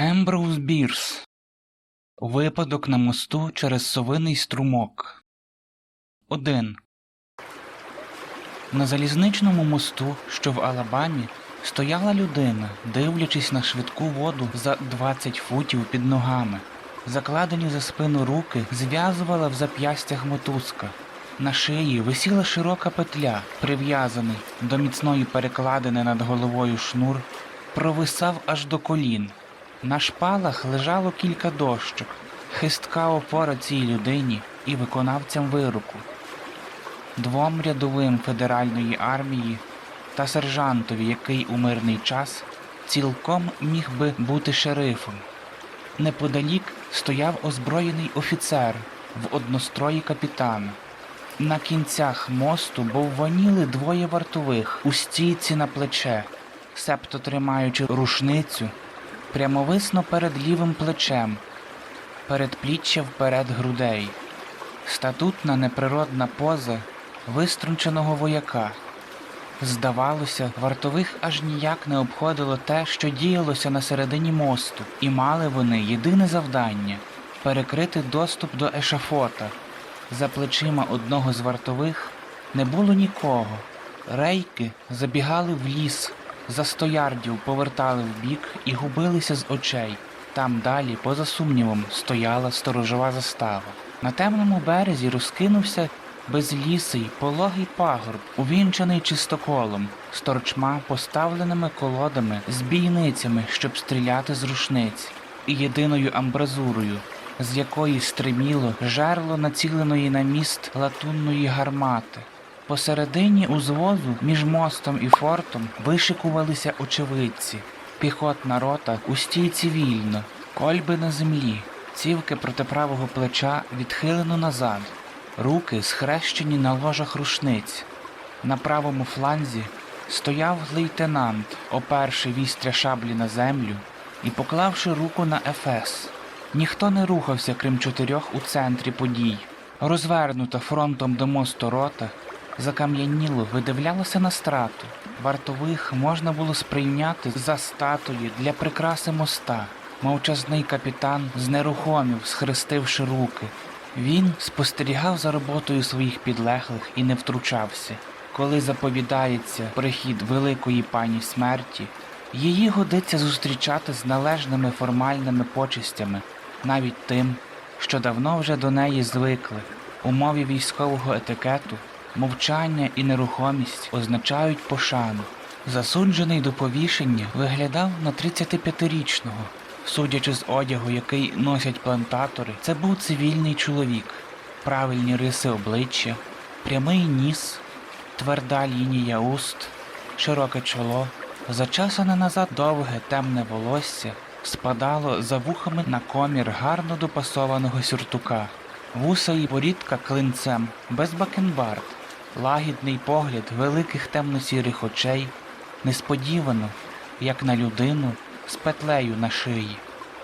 Емброуз Бірс. Випадок на мосту через совиний струмок. 1. На залізничному мосту, що в Алабамі, стояла людина, дивлячись на швидку воду за 20 футів під ногами. Закладені за спину руки зв'язувала в зап'ястях мотузка. На шиї висіла широка петля, прив'язаний до міцної перекладини над головою шнур, провисав аж до колін. На шпалах лежало кілька дощок, хистка опора цій людині і виконавцям вироку, двом рядовим федеральної армії та сержантові, який у мирний час цілком міг би бути шерифом. Неподалік стояв озброєний офіцер в однострої капітана. На кінцях мосту бовваніли двоє вартових у стійці на плече, септо тримаючи рушницю прямовисно перед лівим плечем, передпліччя вперед грудей. Статутна неприродна поза виструнченого вояка. Здавалося, вартових аж ніяк не обходило те, що діялося на середині мосту, і мали вони єдине завдання перекрити доступ до ешафота. За плечима одного з вартових не було нікого. Рейки забігали в ліс, за сто ярдів повертали вбік і губилися з очей. Там далі, поза сумнівом, стояла сторожова застава. На темному березі розкинувся безлісий пологий пагорб, увінчаний чистоколом, з торчма поставленими колодами, з бійницями, щоб стріляти з рушниць, і єдиною амбразурою, з якої стриміло жерло націленої на міст латунної гармати. Посередині узвозу між мостом і фортом вишикувалися очевидці, піхотна рота у стійці вільно, кольби на землі, цівки проти правого плеча відхилено назад, руки схрещені на ложах рушниць. На правому фланзі стояв лейтенант, оперши вістря шаблі на землю і поклавши руку на ефес. Ніхто не рухався, крім чотирьох у центрі подій. Розвернута фронтом до мосту рота, закам'яніло видивлялося на страту. Вартових можна було сприйняти за статуї для прикраси моста. Мовчазний капітан знерухомів, схрестивши руки. Він спостерігав за роботою своїх підлеглих і не втручався. Коли заповідається прихід великої пані смерті, її годиться зустрічати з належними формальними почестями, навіть тим, що давно вже до неї звикли. У мові військового етикету мовчання і нерухомість означають пошану. Засуджений до повішення виглядав на 35-річного. Судячи з одягу, який носять плантатори, це був цивільний чоловік, правильні риси обличчя, прямий ніс, тверда лінія уст, широке чоло, зачасане назад довге темне волосся спадало за вухами на комір гарно допасованого сюртука, вуса і порідка клинцем, без бакенбард, лагідний погляд великих темно-сірих очей, несподівано, як на людину з петлею на шиї.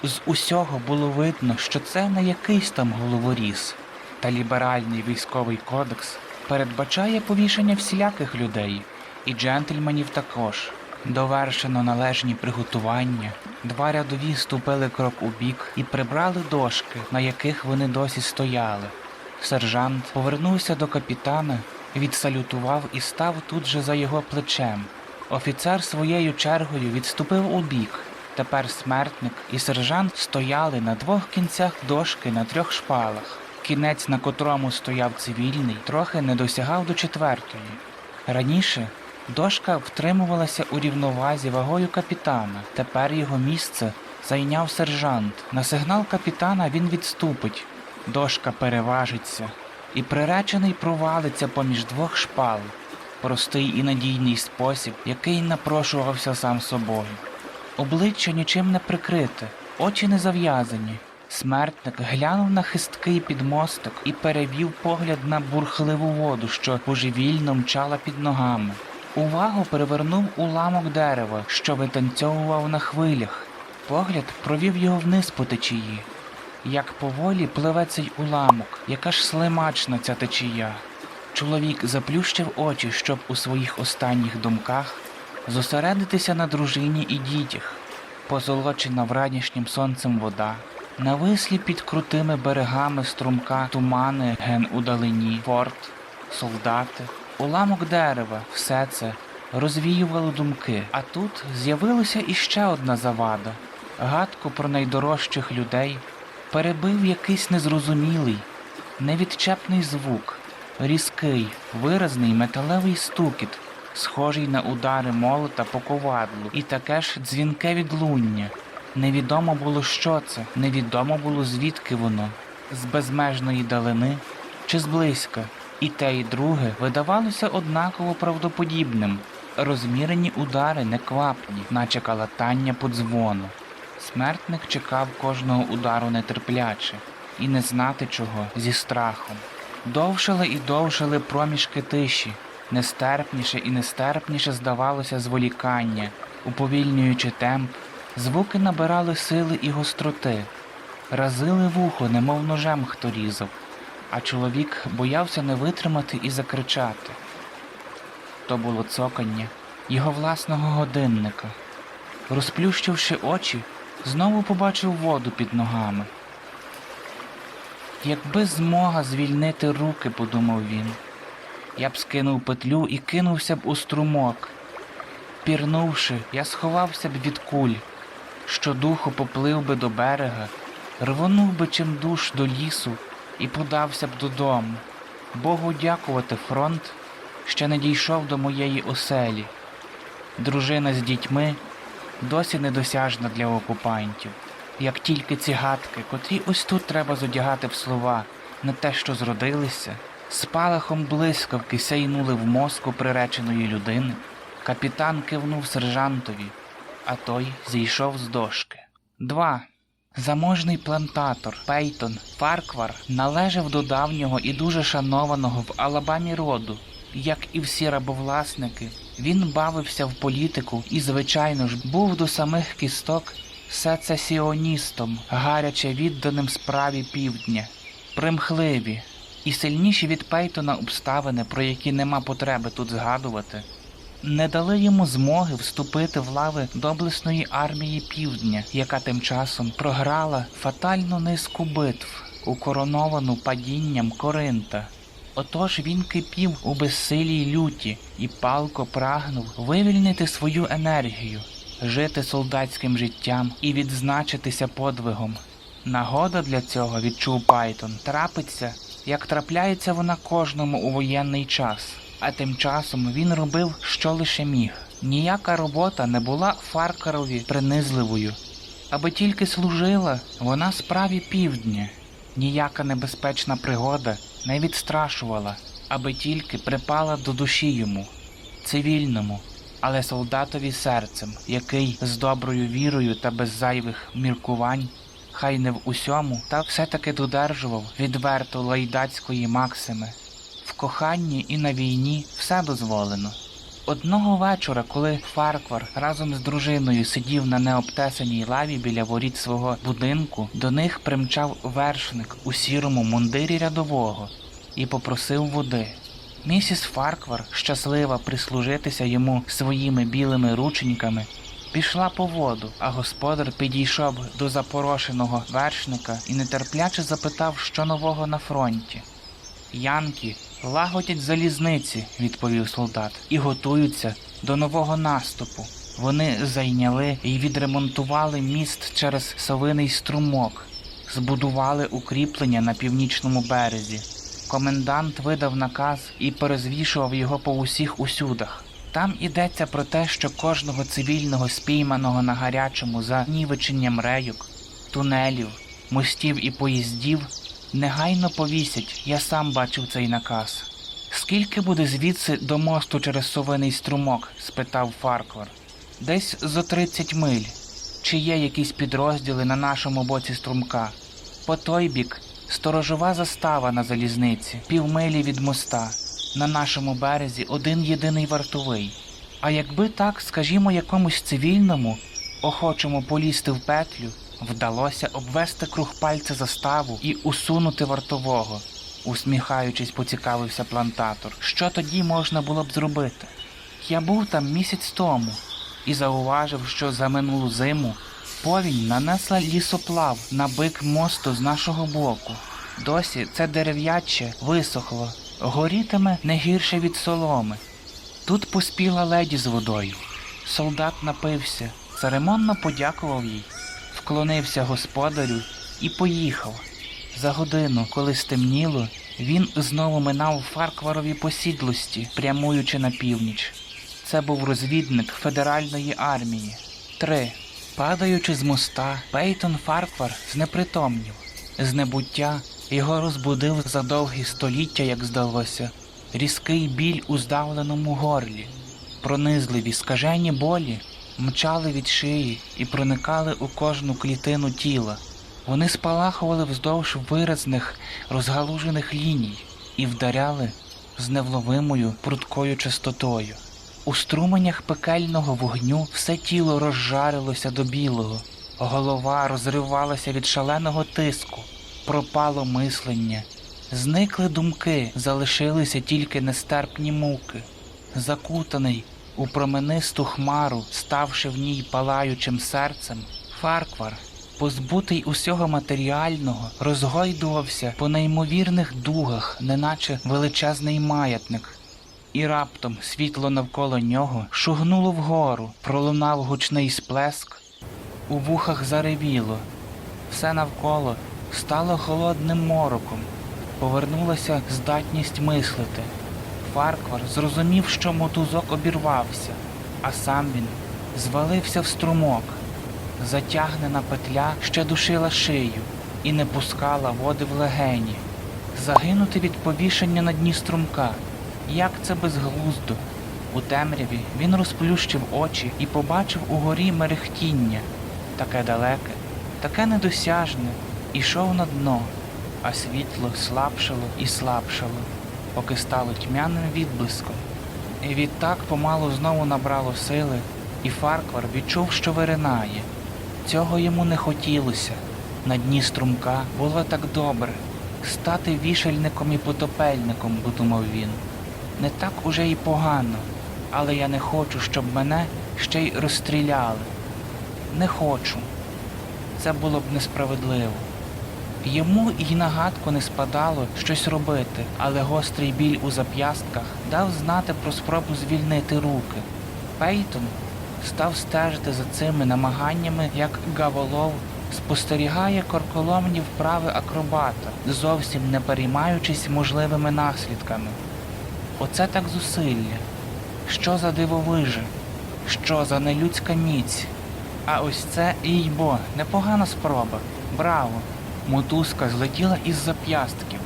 З усього було видно, що це не якийсь там головоріз, та ліберальний військовий кодекс передбачає повішення всіляких людей, і джентльменів також. Довершено належні приготування. Два рядові ступили крок у бік і прибрали дошки, на яких вони досі стояли. Сержант повернувся до капітана, відсалютував і став тут же за його плечем. Офіцер своєю чергою відступив у бік. Тепер смертник і сержант стояли на двох кінцях дошки на трьох шпалах. Кінець, на котрому стояв цивільний, трохи не досягав до четвертої. Раніше дошка втримувалася у рівновазі вагою капітана. Тепер його місце зайняв сержант. На сигнал капітана він відступить. Дошка переважиться, і приречений провалиться поміж двох шпал. Простий і надійний спосіб, який напрошувався сам собою. Обличчя нічим не прикрите, очі не зав'язані. Смертник глянув на хисткий підмосток і перевів погляд на бурхливу воду, що божевільно мчала під ногами. Увагу привернув уламок дерева, що витанцьовував на хвилях. Погляд провів його вниз по течії. Як поволі пливе цей уламок, яка ж слимачна ця течія. Чоловік заплющив очі, щоб у своїх останніх думках зосередитися на дружині і дітях. позолочена вранішнім сонцем вода, навислі під крутими берегами струмка тумани ген удалині, форт, солдати, уламок дерева, все це розвіювало думки. А тут з'явилася іще одна завада. Гадку про найдорожчих людей перебив якийсь незрозумілий, невідчепний звук, різкий, виразний металевий стукіт, схожий на удари молота по ковадлу, і таке ж дзвінке відлуння. Невідомо було, що це, невідомо було, звідки воно, з безмежної далини чи зблизька. І те, і друге видавалося однаково правдоподібним. Розмірені удари неквапні, наче калатання по дзвону. Смертник чекав кожного удару нетерпляче і не знати чого зі страхом. Довшали і довшали проміжки тиші, нестерпніше і нестерпніше здавалося зволікання, уповільнюючи темп, звуки набирали сили і гостроти, разили вухо, немов ножем хто різав, а чоловік боявся не витримати і закричати. То було цокання його власного годинника. Розплющивши очі, знову побачив воду під ногами. Якби змога звільнити руки, подумав він, я б скинув петлю і кинувся б у струмок. Пірнувши, я сховався б від куль, щодуху поплив би до берега, рвонув би чимдуж до лісу і подався б додому. Богу дякувати, фронт ще не дійшов до моєї оселі. Дружина з дітьми досі недосяжна для окупантів. Як тільки ці гадки, котрі ось тут треба зодягати в слова, не те, що зродилися, спалахом блискавки сяйнули в мозку приреченої людини, капітан кивнув сержантові, а той зійшов з дошки. Два. Заможний плантатор Пейтон Фарквар належав до давнього і дуже шанованого в Алабамі роду. Як і всі рабовласники, він бавився в політику і, звичайно ж, був до самих кісток сецесіоністом, гаряче відданим справі півдня, примхливі і сильніші від Пейтона обставини, про які нема потреби тут згадувати, не дали йому змоги вступити в лави доблесної армії півдня, яка тим часом програла фатальну низку битв, укороновану падінням Коринта. Отож він кипів у безсилій люті і палко прагнув вивільнити свою енергію, жити солдатським життям і відзначитися подвигом. Нагода для цього, відчув Пайтон, трапиться, як трапляється вона кожному у воєнний час. А тим часом він робив, що лише міг. Ніяка робота не була Фаркарові принизливою, аби тільки служила вона справі півдня. Ніяка небезпечна пригода не відстрашувала, аби тільки припала до душі йому, цивільному, але солдатові серцем, який з доброю вірою та без зайвих міркувань, хай не в усьому, та все-таки додержував відверто лайдацької максими. В коханні і на війні все дозволено. Одного вечора, коли Фарквар разом з дружиною сидів на необтесаній лаві біля воріт свого будинку, до них примчав вершник у сірому мундирі рядового і попросив води. Місіс Фарквар, щаслива прислужитися йому своїми білими рученьками, пішла по воду, а господар підійшов до запорошеного вершника і нетерпляче запитав, що нового на фронті. Янки лагодять залізниці, відповів солдат, і готуються до нового наступу. Вони зайняли і відремонтували міст через совиний струмок, збудували укріплення на північному березі. Комендант видав наказ і перезвішував його по усіх усюдах. Там ідеться про те, що кожного цивільного спійманого на гарячому за нівеченням рейок, тунелів, мостів і поїздів негайно повісять. Я сам бачив цей наказ. Скільки буде звідси до мосту через совиний струмок? спитав Фарквар. Десь зо 30 миль. Чи є якісь підрозділи на нашому боці струмка? По той бік сторожова застава на залізниці, півмилі від моста. На нашому березі один єдиний вартовий. А якби так, скажімо, якомусь цивільному, охочому полізти в петлю, вдалося обвести круг пальця заставу і усунути вартового, усміхаючись, поцікавився плантатор. Що тоді можна було б зробити? Я був там місяць тому і зауважив, що за минулу зиму Повінь нанесла лісоплав на бик мосту з нашого боку. Досі це дерев'яче висохло, горітиме не гірше від соломи. Тут поспіла леді з водою. Солдат напився, церемонно подякував їй, вклонився господарю і поїхав. За годину, коли стемніло, він знову минав Фаркварові посідлості, прямуючи на північ. Це був розвідник федеральної армії. 3. Падаючи з моста, Пейтон Фарквар знепритомнів. З небуття його розбудив за довгі століття, як здалося, різкий біль у здавленому горлі. Пронизливі скажені болі мчали від шиї і проникали у кожну клітину тіла. Вони спалахували вздовж виразних розгалужених ліній і вдаряли з невловимою прудкою частотою. У струменях пекельного вогню все тіло розжарилося до білого, голова розривалася від шаленого тиску, пропало мислення, зникли думки, залишилися тільки нестерпні муки. Закутаний у променисту хмару, ставши в ній палаючим серцем, Фарквар, позбутий усього матеріального, розгойдувався по неймовірних дугах, неначе величезний маятник. І раптом світло навколо нього шугнуло вгору, пролунав гучний сплеск, у вухах заревіло, все навколо стало холодним мороком, повернулася здатність мислити. Фарквар зрозумів, що мотузок обірвався, а сам він звалився в струмок. Затягнена петля ще душила шию і не пускала води в легені. Загинути від повішення на дні струмка. Як це безглуздо. У темряві він розплющив очі і побачив угорі мерехтіння. Таке далеке, таке недосяжне, ішов на дно, а світло слабшало і слабшало, поки стало тьмяним відблиском. І відтак помалу знову набрало сили, і Фарквар відчув, що виринає. Цього йому не хотілося. На дні струмка було так добре стати вішальником і потопельником, подумав він. Не так уже й погано, але я не хочу, щоб мене ще й розстріляли. Не хочу. Це було б несправедливо. Йому й нагадку не спадало щось робити, але гострий біль у зап'ястках дав знати про спробу звільнити руки. Пейтон став стежити за цими намаганнями, як гаволов спостерігає корколомні вправи акробата, зовсім не переймаючись можливими наслідками. Оце так зусилля. Що за дивовижа? Що за нелюдська міць? А ось це, їй-бо, непогана спроба. Браво! Мотузка злетіла із зап'ястків.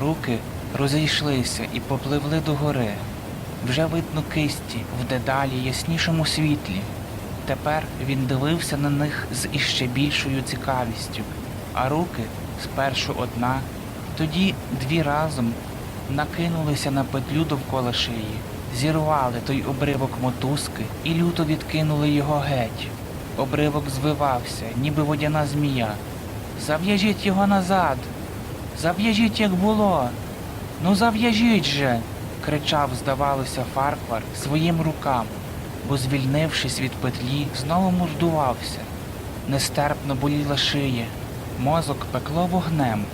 Руки розійшлися і попливли догори. Вже видно кисті в дедалі яснішому світлі. Тепер він дивився на них з іще більшою цікавістю, а руки спершу одна, тоді дві разом накинулися на петлю довкола шиї, зірвали той обривок мотузки і люто відкинули його геть. Обривок звивався, ніби водяна змія. Зав'яжіть його назад. Зав'яжіть, як було. Ну зав'яжіть же. кричав, здавалося, Фарквар своїм рукам, бо, звільнившись від петлі, знову мордувався. Нестерпно боліла шия, мозок пекло вогнем,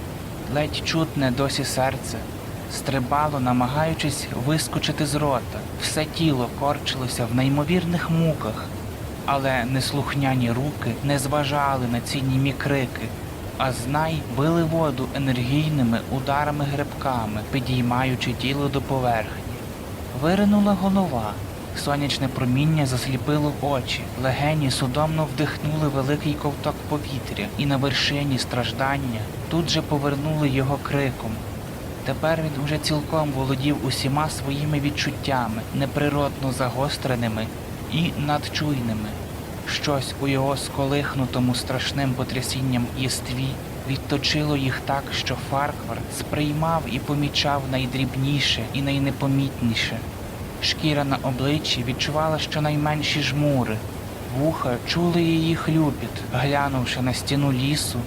ледь чутне досі серце, стрибало, намагаючись вискочити з рота. Все тіло корчилося в неймовірних муках, але неслухняні руки не зважали на ці німі крики, а знай били воду енергійними ударами грибками, підіймаючи тіло до поверхні. Виринула голова. Сонячне проміння засліпило очі, легені судомно вдихнули великий ковток повітря, і на вершині страждання тут же повернули його криком. Тепер він уже цілком володів усіма своїми відчуттями, неприродно загостреними і надчуйними. Щось у його сколихнутому страшним потрясінням єстві відточило їх так, що Фарквар сприймав і помічав найдрібніше і найнепомітніше. Шкіра на обличчі відчувала щонайменші жмури, вуха чули її хлюпіт, глянувши на стіну лісу,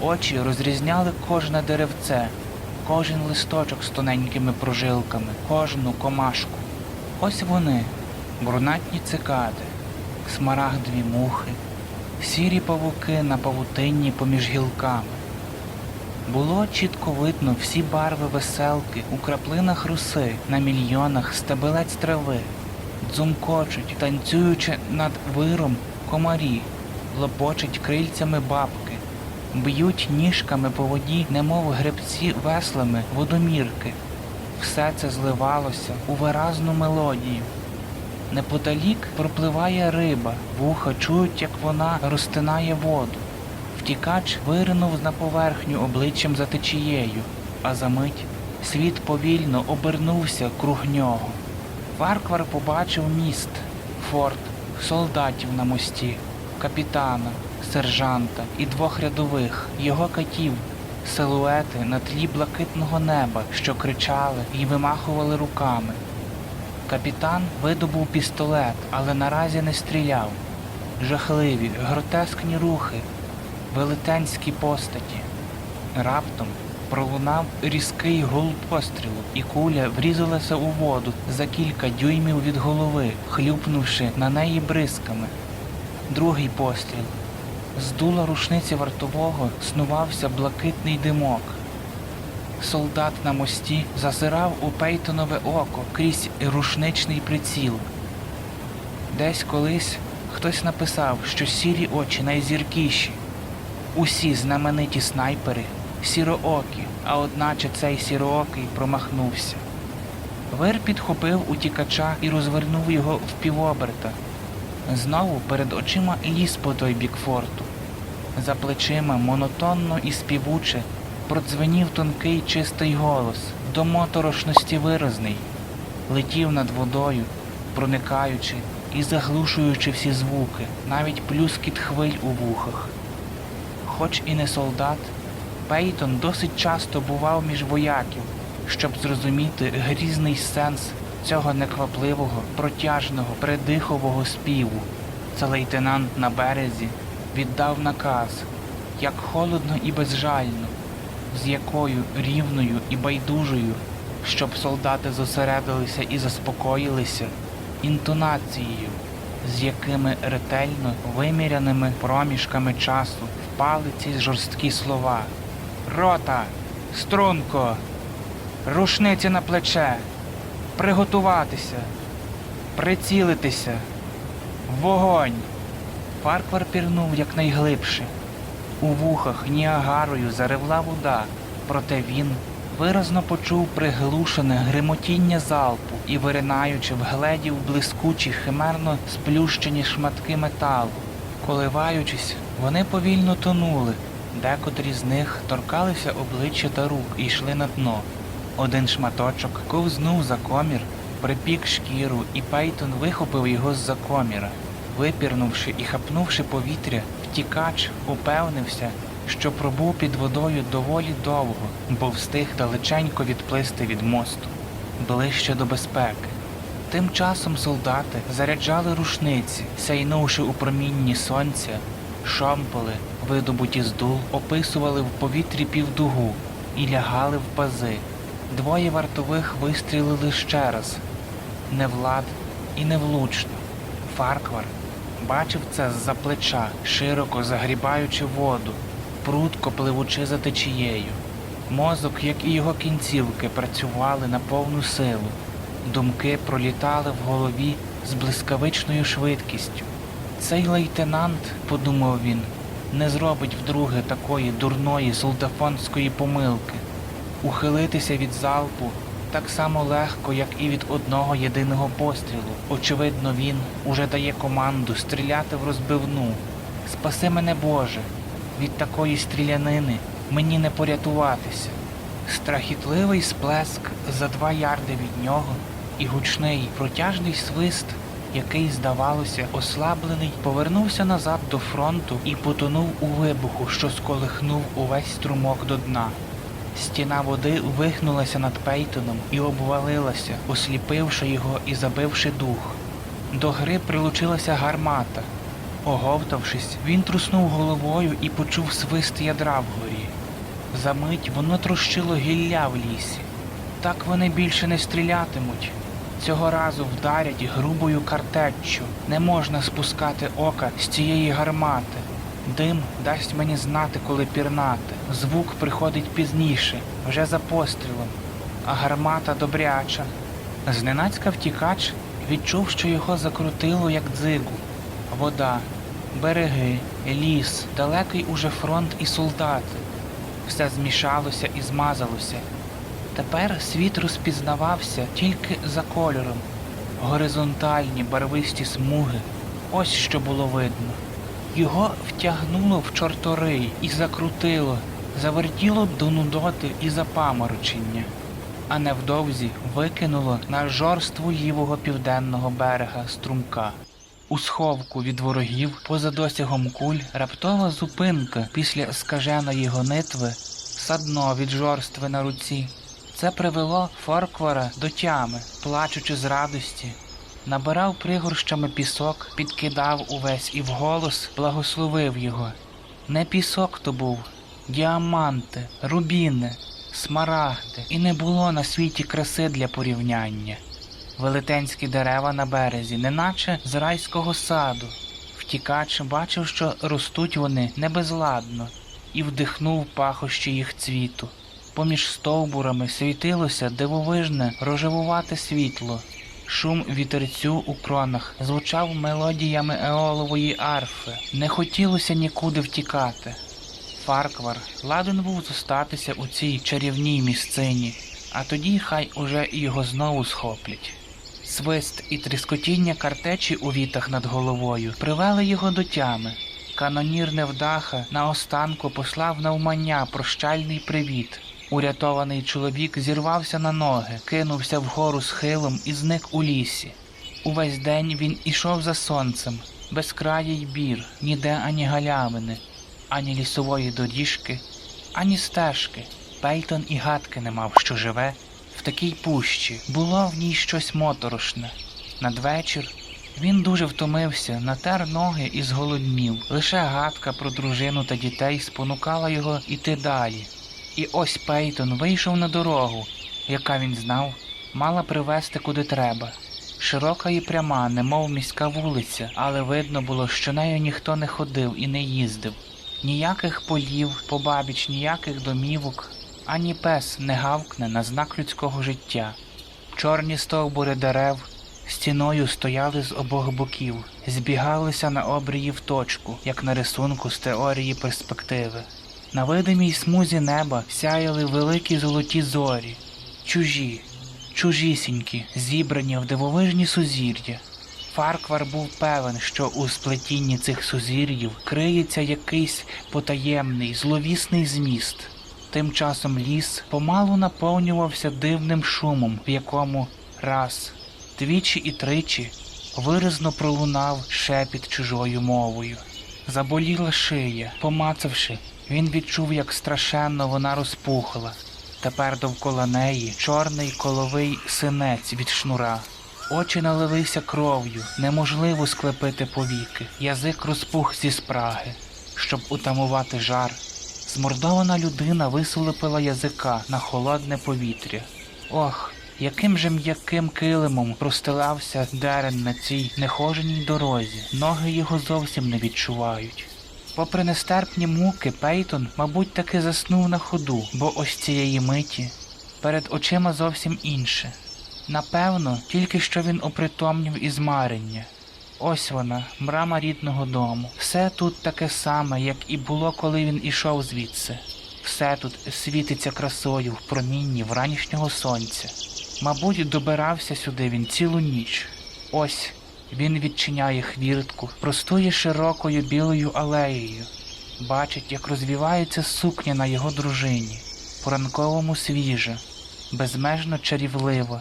очі розрізняли кожне деревце, кожен листочок з тоненькими прожилками, кожну комашку. Ось вони, брунатні цикади, смарагдові мухи, сірі павуки на павутинні поміж гілками. Було чітко видно всі барви веселки у краплинах руси на мільйонах стебелець трави, дзумкочуть, танцюючи над виром комарі, лопочуть крильцями бабки, б'ють ніжками по воді, немов гребці веслами водомірки. Все це зливалося у виразну мелодію. Неподалік пропливає риба, вуха чують, як вона розтинає воду. Втікач виринув на поверхню обличчям за течією, а за мить світ повільно обернувся круг нього. Варквар побачив міст, форт, солдатів на мості, капітана, сержанта і двох рядових, його катів, силуети на тлі блакитного неба, що кричали і вимахували руками. Капітан видобув пістолет, але наразі не стріляв. Жахливі, гротескні рухи, велетенські постаті. Раптом пролунав різкий гул пострілу, і куля врізалася у воду за кілька дюймів від голови, хлюпнувши на неї бризками. Другий постріл. З дула рушниці вартового снувався блакитний димок. Солдат на мості зазирав у Пейтонове око крізь рушничний приціл. Десь колись хтось написав, що сірі очі найзіркіші. Усі знамениті снайпери сіроокі, а одначе цей сіроокий промахнувся. Вир підхопив утікача і розвернув його в півоберта. Знову перед очима ліс по той бік форту. За плечима монотонно і співуче продзвенів тонкий чистий голос, до моторошності виразний, летів над водою, проникаючи і заглушуючи всі звуки, навіть плюскіт хвиль у вухах. Хоч і не солдат, Пейтон досить часто бував між вояків, щоб зрозуміти грізний сенс цього неквапливого, протяжного, придихового співу. Це лейтенант на березі віддав наказ, як холодно і безжально, з якою рівною і байдужою, щоб солдати зосередилися і заспокоїлися, інтонацією, з якими ретельно виміряними проміжками часу впали ці жорсткі слова. Рота, струнко, рушниці на плече, приготуватися, прицілитися, вогонь. Фарквар пірнув якнайглибше. У вухах ніагарою заревла вода, проте він виразно почув приглушене гримотіння залпу і, виринаючи, вгледів блискучі химерно сплющені шматки металу. Коливаючись, вони повільно тонули, декотрі з них торкалися обличчя та рук і йшли на дно. Один шматочок ковзнув за комір, припік шкіру, і Пейтон вихопив його з-за коміра. Випірнувши і хапнувши повітря, втікач упевнився, що пробув під водою доволі довго, бо встиг далеченько відплисти від мосту, ближче до безпеки. Тим часом солдати заряджали рушниці, сяйнувши у промінні сонця, шомполи, видобуті з дул, описували в повітрі півдугу і лягали в пази. Двоє вартових вистрілили ще раз. Невлад і невлучно. Фарквар бачив це з-за плеча, широко загрібаючи воду, прудко пливучи за течією. Мозок, як і його кінцівки, працювали на повну силу. Думки пролітали в голові з блискавичною швидкістю. Цей лейтенант, подумав він, не зробить вдруге такої дурної солдафонської помилки. Ухилитися від залпу так само легко, як і від одного єдиного пострілу. Очевидно, він уже дає команду стріляти в розбивну. Спаси мене Боже, від такої стрілянини мені не порятуватися. Страхітливий сплеск за два ярди від нього і гучний протяжний свист, який, здавалося, ослаблений, повернувся назад до фронту і потонув у вибуху, що сколихнув увесь струмок до дна. Стіна води вихнулася над Пейтоном і обвалилася, осліпивши його і забивши дух. До гри прилучилася гармата. Оговтавшись, він труснув головою і почув свист ядра вгорі. Замить воно трощило гілля в лісі. Так вони більше не стрілятимуть. Цього разу вдарять грубою картеччю. Не можна спускати ока з цієї гармати. Дим дасть мені знати, коли пірнати. Звук приходить пізніше, вже за пострілом. А гармата добряча. Зненацька втікач відчув, що його закрутило, як дзигу. Вода, береги, ліс, далекий уже фронт і солдати. Все змішалося і змазалося. Тепер світ розпізнавався тільки за кольором. Горизонтальні барвисті смуги. Ось що було видно. Його втягнуло в чорторий і закрутило, завертіло до нудоти і запаморочення, а невдовзі викинуло на жорству лівого південного берега струмка. У сховку від ворогів, поза досягом куль, раптова зупинка після скаженої гонитви, садно від жорстви на руці. Це привело Форквара до тями, плачучи з радості. Набирав пригорщами пісок, підкидав увесь і вголос благословив його. Не пісок то був, діаманти, рубіни, смарагди, і не було на світі краси для порівняння. Велетенські дерева на березі, неначе з райського саду. Втікач бачив, що ростуть вони не безладно, і вдихнув пахощі їх цвіту. Поміж стовбурами світилося дивовижне рожевувате світло. Шум вітерцю у кронах звучав мелодіями еолової арфи. Не хотілося нікуди втікати. Фарквар ладен був зостатися у цій чарівній місцині, а тоді хай уже його знову схоплять. Свист і тріскотіння картечі у вітах над головою привели його до тями. Канонір невдаха наостанку послав навмання прощальний привіт. Урятований чоловік зірвався на ноги, кинувся вгору схилом і зник у лісі. Увесь день він ішов за сонцем, безкраїй бір, ніде ані галявини, ані лісової доріжки, ані стежки. Пейтон і гадки не мав, що живе в такій пущі. Було в ній щось моторошне. Надвечір він дуже втомився, натер ноги і зголоднів. Лише гадка про дружину та дітей спонукала його іти далі. І ось Пейтон вийшов на дорогу, яка він знав, мала привести куди треба. Широка і пряма, немов міська вулиця, але видно було, що нею ніхто не ходив і не їздив. Ніяких полів, побабіч, ніяких домівок, ані пес не гавкне на знак людського життя. Чорні стовбури дерев стіною стояли з обох боків, збігалися на обрії в точку, як на рисунку з теорії перспективи. На видимій смузі неба сяяли великі золоті зорі, чужі, чужісінькі, зібрані в дивовижні сузір'я. Фарквар був певен, що у сплетінні цих сузір'їв криється якийсь потаємний, зловісний зміст. Тим часом ліс помалу наповнювався дивним шумом, в якому раз, двічі і тричі виразно пролунав шепіт чужою мовою. Заболіла шия, помацавши, він відчув, як страшенно вона розпухла. Тепер довкола неї чорний коловий синець від шнура. Очі налилися кров'ю, неможливо склепити повіки, язик розпух зі спраги. Щоб утамувати жар, змордована людина висолопила язика на холодне повітря. Ох, яким же м'яким килимом простилався дерен на цій нехоженій дорозі, ноги його зовсім не відчувають. Попри нестерпні муки, Пейтон, мабуть, таки заснув на ходу, бо ось цієї миті перед очима зовсім інше. Напевно, тільки що він опритомнів із марення. Ось вона, брама рідного дому. Все тут таке саме, як і було, коли він ішов звідси. Все тут світиться красою в промінні вранішнього сонця. Мабуть, добирався сюди він цілу ніч. Ось він відчиняє хвіртку, простує широкою білою алеєю. Бачить, як розвівається сукня на його дружині, по-ранковому свіже, безмежно чарівливо.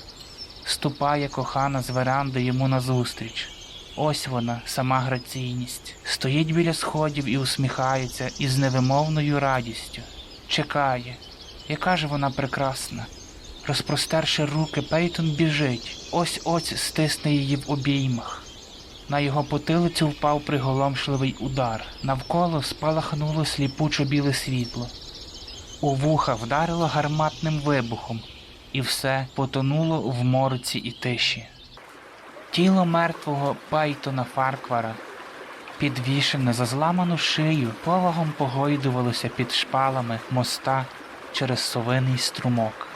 Ступає кохана з веранди йому назустріч. Ось вона, сама граційність, стоїть біля сходів і усміхається із невимовною радістю. Чекає, яка ж вона прекрасна. Розпростерши руки, Пейтон біжить, ось ось стисне її в обіймах. На його потилицю впав приголомшливий удар. Навколо спалахнуло сліпучо біле світло. У вуха вдарило гарматним вибухом. і все потонуло в мороці і тиші. Тіло мертвого Пайтона Фарквара, підвішене за зламану шию, повагом погойдувалося під шпалами моста через совиний струмок.